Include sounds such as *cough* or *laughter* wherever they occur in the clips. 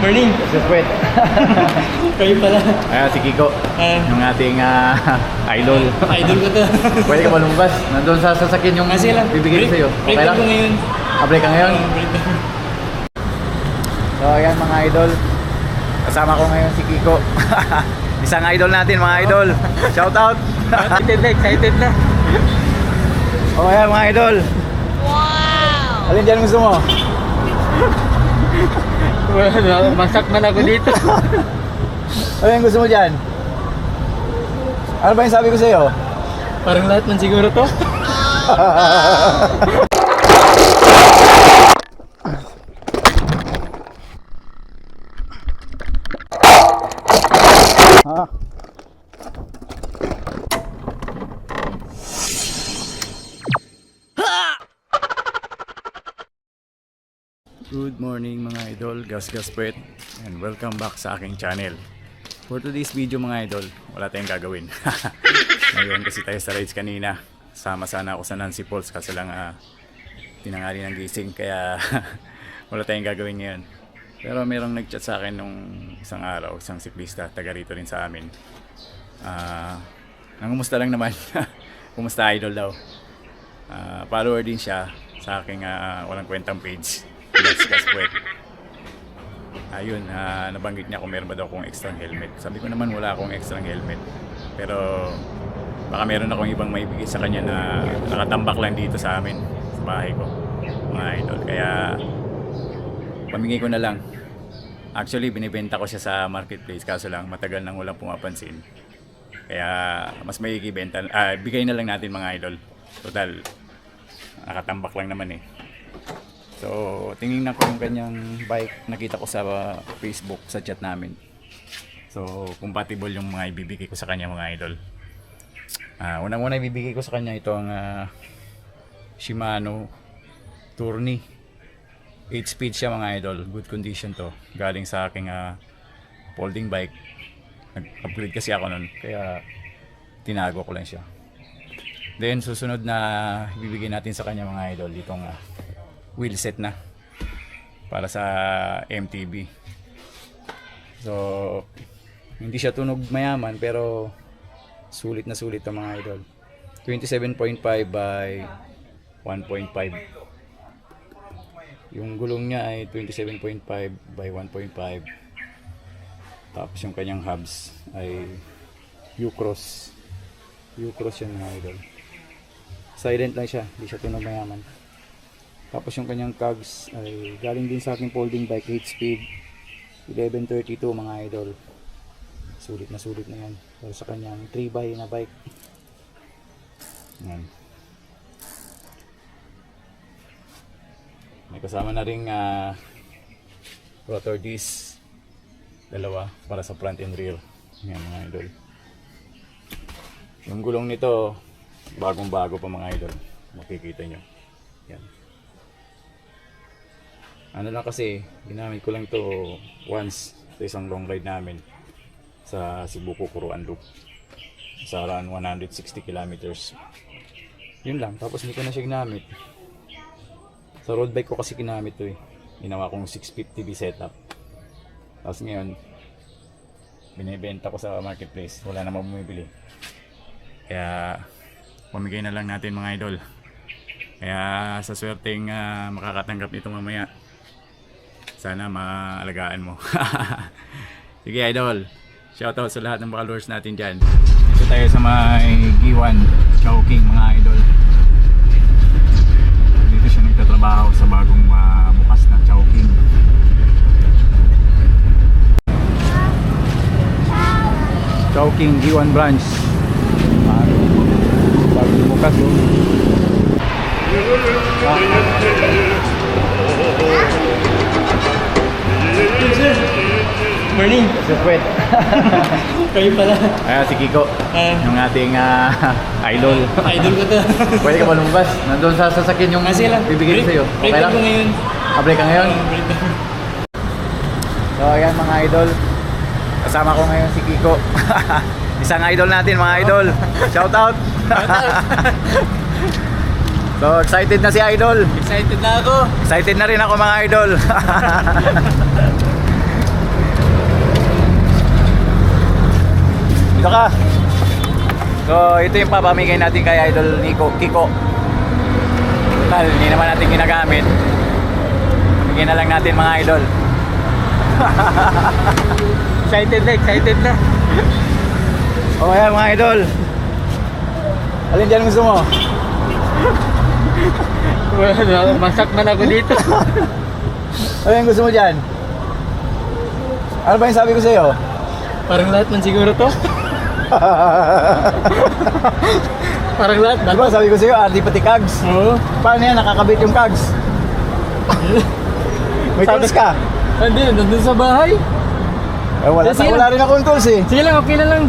Morning. Supwet. *laughs* Kayo pala. Ayan, si Kiko. Ah. Yung ating ah, idol. Idol ko to. *laughs* Pwede ka ba lumabas? Nandun sa sasakyan yung Ah, sige lang. bibigay ko sa'yo. Break Okay time lang? ko ngayon. Ah, break ka ngayon? Ah, break. So ayan mga idol. Kasama ko ngayon si Kiko. *laughs* Isang idol natin mga idol. Shout out. Excited na, excited na. O ayan mga idol. Wow! Alin dyan gusto mo? Wala, Masak man ako dito. *laughs* Alin gusto mo dyan? Ano ba yung sabi ko sa'yo? Parang lahat man siguro to. *laughs* Good morning mga idol, Gas Gas Pret and welcome back sa aking channel. For today's video mga idol, wala tayong gagawin. *laughs* Ngayon kasi tayo sa rides kanina. Sama sana ako sa Nancy Falls kasi lang ah, tinangali ng gising kaya *laughs* wala tayong gagawin ngayon. Pero merong nag-chat sa akin nung isang araw, isang siklista, taga rito rin sa amin. Ah, nangumusta lang naman. *laughs* Kumusta idol daw. Ah, follower din siya sa aking ah, walang kwentang page. Gas Puwet. Ayun, ah, nabanggit niya kung meron ba daw akong extra helmet. Sabi ko naman wala akong extra helmet. Pero baka meron akong ibang maibigay sa kanya na nakatambak lang dito sa amin, sa bahay ko. Mga idol. Kaya pamigay ko na lang. Actually, binibenta ko siya sa marketplace kaso lang matagal nang walang pumapansin. Kaya mas may ibenta, ah, bigay na lang natin mga idol. Total, nakatambak lang naman eh. So, tingnan ko yung kanyang bike. Nakita ko sa uh, Facebook, sa chat namin. So, compatible yung mga ibibigay ko sa kanya mga idol. Ah, unang-una ibibigay ko sa kanya ito ang ah, Shimano Tourney. 8 speed siya mga idol. Good condition to. Galing sa aking ah, folding bike. Nag-upgrade kasi ako nun. Kaya tinago ko lang siya. Then susunod na ibibigay natin sa kanya mga idol itong ah, wheel set na para sa MTB. So hindi siya tunog mayaman pero sulit na sulit ang mga idol. 27.5 by 1.5. Yung gulong niya ay 27.5 by 1.5. Tapos yung kanyang hubs ay U-Cross. U-Cross yan mga idol. Silent lang siya, hindi siya tunog mayaman. Tapos yung kanyang cogs ay galing din sa aking folding bike 8 speed 1132 mga idol. Sulit na sulit na yan. Para sa kanyang 3 by na bike. Yan. May kasama na ring ah, rotor disc dalawa para sa front and rear. Yan mga idol. Yung gulong nito bagong bago pa mga idol. Makikita nyo. Yan. Ano lang kasi, ginamit ko lang to once sa isang long ride namin sa Cebu Kukuruan Loop. Sa around 160 kilometers. Yun lang, tapos hindi ko na siya ginamit. Sa road bike ko kasi ginamit to eh. Ginawa kong 650B setup. Tapos ngayon, binibenta ko sa marketplace. Wala namang bumibili. Kaya, pamigay na lang natin mga idol. Kaya sa swerteng ah, makakatanggap nito mamaya, sana maalagaan mo. *laughs* Sige idol, shoutout sa lahat ng followers natin dyan. Dito tayo sa may Giwan, Chowking mga idol. Dito siya nagtatrabaho sa bagong ah, bukas na Chowking. Chowking Giwan branch. Ah, bagong bukas oh. Morning. Supwet. *laughs* Kayo pala. Ayan si Kiko. Ah. Yung ating ah, *laughs* idol. Idol ko to. *laughs* Pwede ka ba lumabas? Nandun sa sasakyan yung Ah, bibigay ko sa'yo. Break Okay time lang? ko ngayon. Ah, break ka ngayon? Break. So ayan mga idol. Kasama ko ngayon si Kiko. Isang idol natin mga idol. Shout out. so excited na si idol. Excited na ako. Excited na rin ako mga idol. Dito ka. So, ito yung papamigay natin kay Idol Nico, Kiko. Total, hindi naman natin ginagamit. Bigyan na lang natin mga idol. *laughs* Excited na, excited na. O kaya mga idol. Alin dyan gusto mo? *laughs* Wala, Masak man ako dito. *laughs* Alin gusto mo dyan? Ano ba yung sabi ko sa'yo? Parang lahat man siguro to. *laughs* Parang lahat. Di ba sabi ko sa'yo, RD pati Kags? Oo. Paano yan? Nakakabit yung Kags? May Sabi- tools ka? Hindi, nandun sa bahay. Eh, wala, Eh, sige wala lang. rin akong tools eh. Sige lang, okay na lang.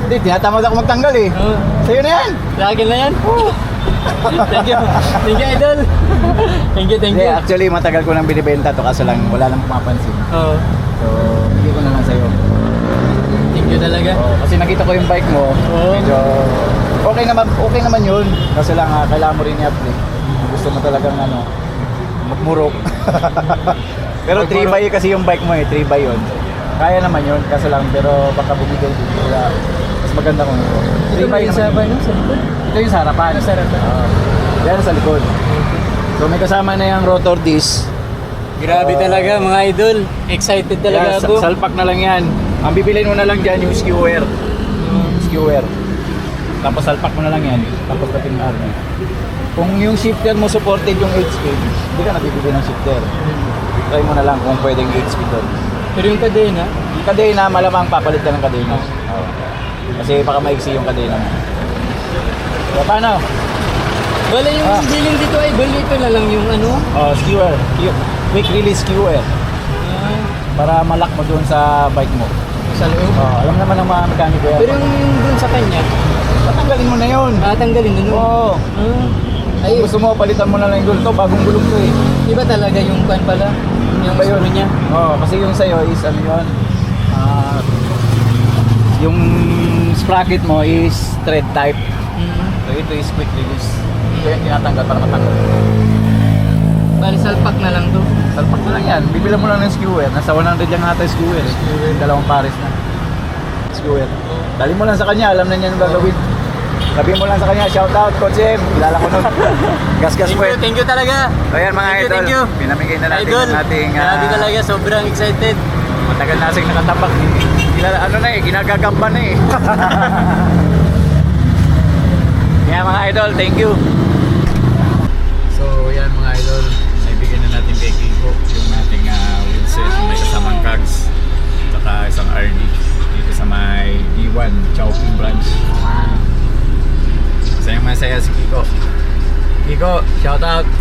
Hindi, tinatamad ako magtanggal eh. Oo. Sa'yo na yan. Lagi na yan. thank you. Thank you, idol. thank you, thank Hindi, you. actually matagal ko nang binibenta to kaso lang wala nang pumapansin. Oo. So, bigay ko na lang sa'yo. You talaga. Oo, kasi nakita ko yung bike mo. Oo. Medyo okay naman, okay naman yun. Kaso lang ah, kailangan mo rin i-update. Gusto mo talagang ano, magmurok. *laughs* pero 3 by kasi yung bike mo eh, 3 by yun. Kaya naman yun, kaso lang, pero baka bumigay din. Kaya, mas maganda kung 3 by Ito sa naman. ano, sa likod. Ito yung sa harapan. Sa harapan. Oo. yan sa likod. So may kasama na yung rotor disc. Grabe talaga mga idol. Excited talaga Yan, ako. sa- salpak na lang yan. Ang bibilin mo na lang dyan yung skewer. Skewer. Tapos salpak mo na lang yan. Tapos patin na army. Kung yung shifter mo supported yung 8 speed, hindi ka nabibili ng shifter. Try mo na lang kung pwedeng 8 speed doon. Pero yung kadena, Yung kadena, malamang papalit ka ng kadena. Oo. Kasi baka maigsi yung kadena mo. So, paano? wala yung Ah. billing dito idol. Ito na lang yung ano. Oh, skewer. Quick release skewer. ah, Para malak mo doon sa bike mo. Sa loob. Oh, alam naman ng mga mekaniko yan. Pero yung, dun sa kanya, Patanggalin mo na yun. ah, tanggalin na nun. Oo. Ah, Ay, ay, gusto mo, palitan mo na lang yung gulong to. Bagong gulong to eh. iba talaga yung kan pala. Yung yun. screw niya. Oo, kasi yung sa'yo is ano yun. ah, yung sprocket mo is thread type. Mm. So ito is quick release. Ito yung tinatanggal para matanggal. Bali salpak na lang to. Salpak na lang yan. Bibilan mo lang ng skewer. Nasa 100 lang ata yung skewer. eh. Dalawang pares na. Skewer. Dali mo lang sa kanya. Alam na niya yung gagawin. Sabi mo lang sa kanya, shout out, Coach M. Kilala ko nun. *laughs* Gas-gas Thank po you, thank you talaga. So yan mga Thank you, idol, thank you. pinamigay na natin Idol, ang ating ah, grabe talaga, sobrang excited. matagal na kasing nakatambak. Kilala, ano na eh, ginagagamba na eh. *laughs* *laughs* Kaya mga idol, thank you. Kiko, shout out.